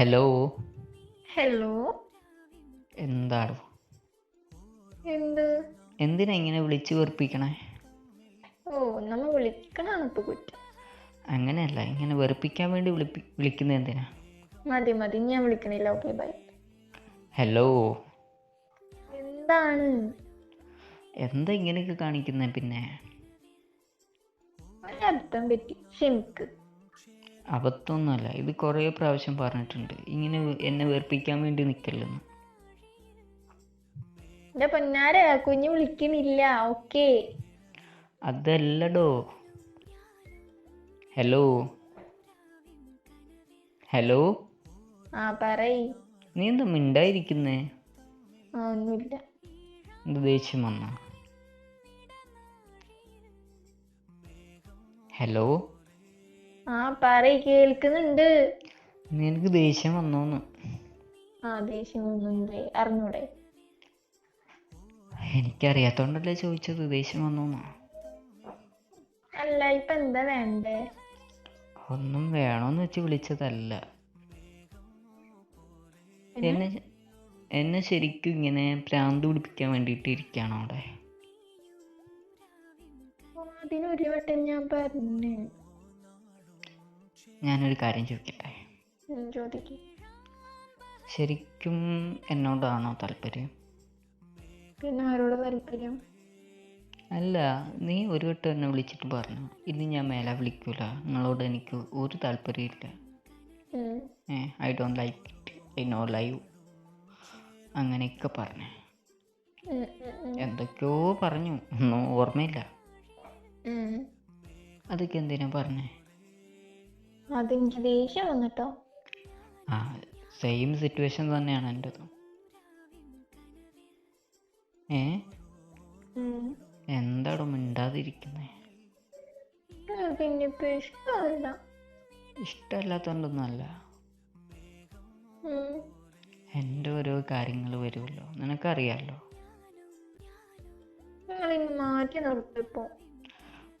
Hello hello എന്താണ്? എന്ത്? എന്തിനാ ഇങ്ങനെ വിളിച്ചു വെറുപ്പിക്കണേ? ഓ നമ്മൾ വിളിക്കണാണ് ഇപ്പൊ കുറ്റം. അങ്ങനെയല്ല ഇങ്ങനെ വെറുപ്പിക്കാൻ വേണ്ടി വിളിപ്പി വിളിക്കുന്നത് എന്തിനാ? മതി മതി ഞാൻ വിളിക്കണില്ല. ഓക്കെ ബൈ ഹലോ എന്താണ്? എന്താ ഇങ്ങനെയൊക്കെ കാണിക്കുന്നത് പിന്നെ? അർത്ഥം പറ്റി. ക്ഷമിക്ക്. അബദ്ധമൊന്നുമല്ല. ഇത് കുറേ പ്രാവശ്യം പറഞ്ഞിട്ടുണ്ട്. ഇങ്ങനെ എന്നെ വേർപ്പിക്കാൻ വേണ്ടി നിൽക്കല്ലെന്ന് പൊന്നാര കുഞ്ഞ് വിളിക്കണില്ല. ഓക്കെ. അതല്ലടോ. ഹലോ. ഹലോ. ആ പറയ്. നീ എന്താ മിണ്ടായിരിക്കുന്നേ? ആ ഒന്നുമില്ല. എന്ത് ദേഷ്യം വന്ന? ഹലോ. ആ പറയ് കേൾക്കുന്നുണ്ട്. നിനക്ക് ദേഷ്യം വന്നോന്ന്. ആ ദേഷ്യം ഒന്നുണ്ട് അറിഞ്ഞൂടെ? എനിക്കറിയാത്തോണ്ടല്ലേ ചോദിച്ചത് ദേഷ്യം വന്നോന്ന്. അല്ല ഇപ്പൊ എന്താ വേണ്ടേ? ഒന്നും വേണോന്ന് വെച്ച് വിളിച്ചതല്ല. എന്നെ എന്നെ ശരിക്കും ഇങ്ങനെ പ്രാന്ത് പിടിപ്പിക്കാൻ വേണ്ടിയിട്ട് ഇരിക്കുകയാണോ അവിടെ? അതിനൊരു വട്ടം ഞാൻ പറഞ്ഞു. ഞാനൊരു കാര്യം ചോദിക്കട്ടെ? ചോദിക്കും. ശരിക്കും എന്നോടാണോ താല്പര്യം? പിന്നെ ആരോട് താല്പര്യം? അല്ല നീ ഒരു വട്ടം എന്നെ വിളിച്ചിട്ട് പറഞ്ഞു. ഇനി ഞാൻ മേലെ വിളിക്കൂല. നിങ്ങളോട് എനിക്ക് ഒരു താല്പര്യമില്ല. ഇല്ല ഏ I don't like it I no live അങ്ങനെയൊക്കെ പറഞ്ഞു. എന്തൊക്കെയോ പറഞ്ഞു. ഒന്നും ഓർമ്മയില്ല. അതൊക്കെ എന്തിനാ പറഞ്ഞേ? അതെനിക്ക് ദേഷ്യം വന്നിട്ടോ ആ സെയിം സിറ്റുവേഷൻ തന്നെയാണ് എന്റെതും ഏ? എന്താടോ മിണ്ടാതിരിക്കുന്നേ? പിന്നെ ഇഷ്ടമല്ല. ഇഷ്ടമല്ലാത്തതുകൊണ്ടൊന്നുമല്ല ഉം. എന്റെ ഓരോ കാര്യങ്ങൾ വരുമല്ലോ. നിങ്ങളിന്ന് മാറ്റി നിർത്തിപ്പോ.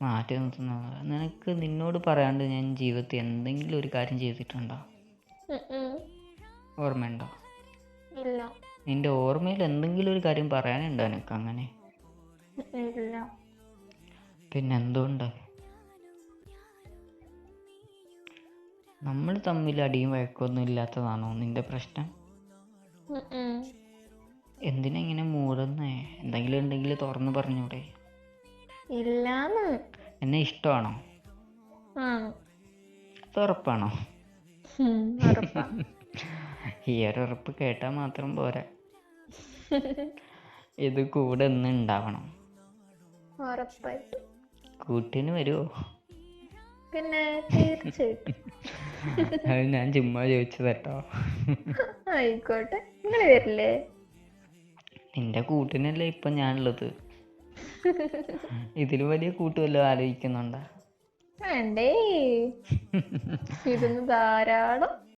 മാറ്റി നിർത്തുന്നത് നിനക്ക് നിന്നോട് പറയാണ്ട് ഞാൻ ജീവിതത്തിൽ എന്തെങ്കിലും ഒരു കാര്യം ചെയ്തിട്ടുണ്ടോ. ഓർമ്മയുണ്ടോ? നിന്റെ ഓർമ്മയിൽ എന്തെങ്കിലും ഒരു കാര്യം പറയാനുണ്ടോ നിനക്ക് അങ്ങനെ? പിന്നെ എന്തുകൊണ്ട്? നമ്മൾ തമ്മിൽ അടിയും വഴക്കൊന്നും ഇല്ലാത്തതാണോ നിന്റെ പ്രശ്നം? എന്തിനെങ്ങനെ ഉം. എന്തിനാ ഇങ്ങനെ മൂടുന്നേ? എന്തെങ്കിലും ഉണ്ടെങ്കിൽ തുറന്നു പറഞ്ഞൂടെ. ഇല്ലാന്ന്. എന്നെ ഇഷ്ടമാണോ? ഉറപ്പാണോ? ഈ ഒരു ഉറപ്പ് കേട്ടാൽ മാത്രം പോരാ. ഇത് കൂടെ ഒന്ന് ഉണ്ടാവണം കൂട്ടിന് വരുമോ പിന്നെ തീർച്ചയായിട്ടും. അത് ഞാൻ ചുമ്മാ ചോദിച്ചതട്ടോ. കേട്ടോ ആയിക്കോട്ടെ. നിങ്ങൾ വരില്ലേ? നിന്റെ കൂട്ടിനല്ലേ ഇപ്പൊ ഞാനുള്ളത്? ഇതിൽ വലിയ കൂട്ടുമല്ലോ ആലോചിക്കുന്നുണ്ടോ? വേണ്ടേ. ഇതൊന്ന് ധാരാളം